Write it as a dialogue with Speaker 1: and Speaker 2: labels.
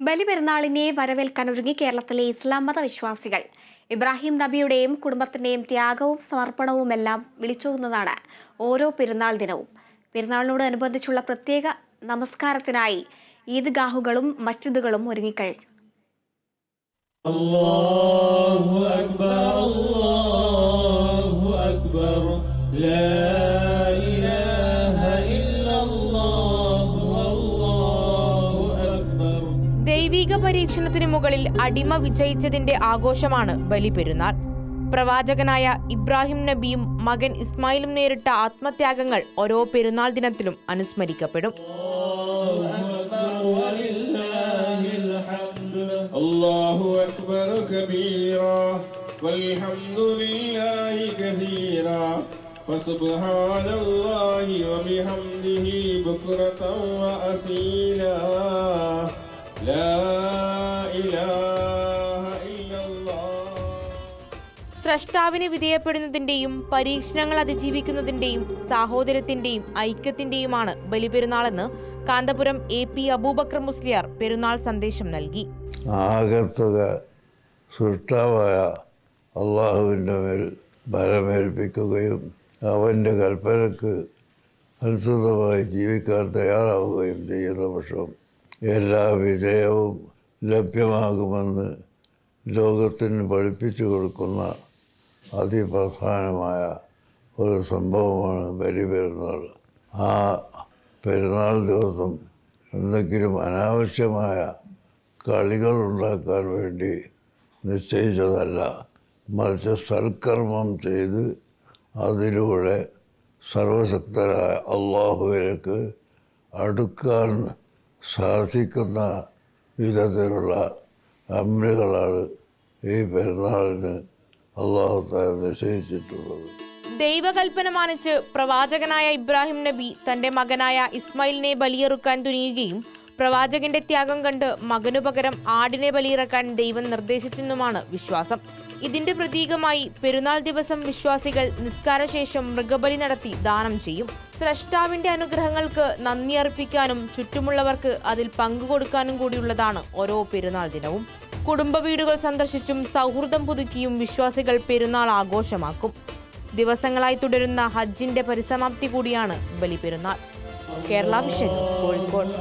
Speaker 1: ബലിപെരുന്നാളിനെ വരവേൽക്കാനൊരുങ്ങി കേരളത്തിലെ ഇസ്ലാം മത വിശ്വാസികൾ ഇബ്രാഹിം നബിയുടെയും കുടുംബത്തിന്റെയും ത്യാഗവും സമർപ്പണവും എല്ലാം വിളിച്ചോകുന്നതാണ് ഓരോ പെരുന്നാൾ ദിനവും. പെരുന്നാളിനോട് അനുബന്ധിച്ചുള്ള പ്രത്യേക നമസ്കാരത്തിനായി ഈദ്ഗാഹുകളും മസ്ജിദുകളും ഒരുങ്ങിക്കഴിഞ്ഞു.
Speaker 2: അല്ലാഹു അക്ബർ അല്ലാഹു അക്ബർ ലാ
Speaker 3: ദൈവിക പരീക്ഷണത്തിനു മുകളിൽ അടിമ വിജയിച്ചതിന്റെ ആഘോഷമാണ് ബലിപെരുന്നാൾ പ്രവാചകനായ ഇബ്രാഹിം നബിയും മകൻ ഇസ്മായിലും നേരിട്ട ആത്മത്യാഗങ്ങൾ ഓരോ പെരുന്നാൾ ദിനത്തിലും അനുസ്മരിക്കപ്പെടും
Speaker 2: ولله الحمد الله أكبر كبيرا والحمد لله كثيرا فسبحان الله وبحمده بكرة وأصيلا
Speaker 3: സ്രഷ്ടാവിനെ വിധേയപ്പെടുന്നതിന്റെയും പരീക്ഷണങ്ങൾ അതിജീവിക്കുന്നതിന്റെയും സാഹോദര്യത്തിന്റെയും ഐക്യത്തിന്റെയുമാണ് ബലിപെരുന്നാളെന്ന് കാന്തപുരം എ പി അബൂബക്കർ മുസ്ലിയാർ പെരുന്നാൾ സന്ദേശം നൽകി.
Speaker 4: ആകത്തുക സൃഷ്ടാവായ അള്ളാഹുവിന്റെ മേൽ ഭരമേൽപ്പിക്കുകയും അവന്റെ കൽപ്പനക്ക് അനുസൃതമായി ജീവിക്കാൻ തയ്യാറാവുകയും ചെയ്യുന്ന പക്ഷം എല്ലാ വിജയവും ലഭ്യമാകുമെന്ന് ലോകത്തിന് പഠിപ്പിച്ചു കൊടുക്കുന്ന അതിപ്രധാനമായ ഒരു സംഭവമാണ് ബലിപെരുന്നാൾ. ആ പെരുന്നാൾ ദിവസം എന്തെങ്കിലും അനാവശ്യമായ കളികൾ ഉണ്ടാക്കാൻ വേണ്ടി നിശ്ചയിച്ചതല്ല. മറിച്ച് സൽക്കർമ്മം ചെയ്ത് അതിലൂടെ സർവശക്തരായ അള്ളാഹുവിലേക്ക് അടുക്കാൻ സാധിക്കുന്ന വിധത്തിലുള്ള അമ്രുകളാണ് ഈ പെരുന്നാളിന് അള്ളാഹു താര നിശ്ചയിച്ചിട്ടുള്ളത്.
Speaker 3: ദൈവകൽപ്പന മാനിച്ച് പ്രവാചകനായ ഇബ്രാഹിം നബി തന്റെ മകനായ ഇസ്മായിലിനെ ബലിയെറുക്കാൻ തുനിയുകയും പ്രവാചകന്റെ ത്യാഗം കണ്ട് മകനു പകരം ആടിനെ ബലിയിറക്കാൻ ദൈവം നിർദ്ദേശിച്ചെന്നുമാണ് വിശ്വാസം. ഇതിന്റെ പ്രതീകമായി പെരുന്നാൾ ദിവസം വിശ്വാസികൾ നിസ്കാരശേഷം മൃഗബലി നടത്തി ദാനം ചെയ്യും. സ്രഷ്ടാവിന്റെ അനുഗ്രഹങ്ങൾക്ക് നന്ദി അർപ്പിക്കാനും ചുറ്റുമുള്ളവർക്ക് അതിൽ പങ്കുകൊടുക്കാനും കൂടിയുള്ളതാണ് ഓരോ പെരുന്നാൾ ദിനവും. കുടുംബ വീടുകൾ സന്ദർശിച്ചും സൗഹൃദം പുതുക്കിയും വിശ്വാസികൾ പെരുന്നാൾ ആഘോഷമാക്കും. ദിവസങ്ങളായി തുടരുന്ന ഹജ്ജിന്റെ പരിസമാപ്തി കൂടിയാണ് ബലിപെരുന്നാൾ. കേരള വിഷൻ കോഴിക്കോട്.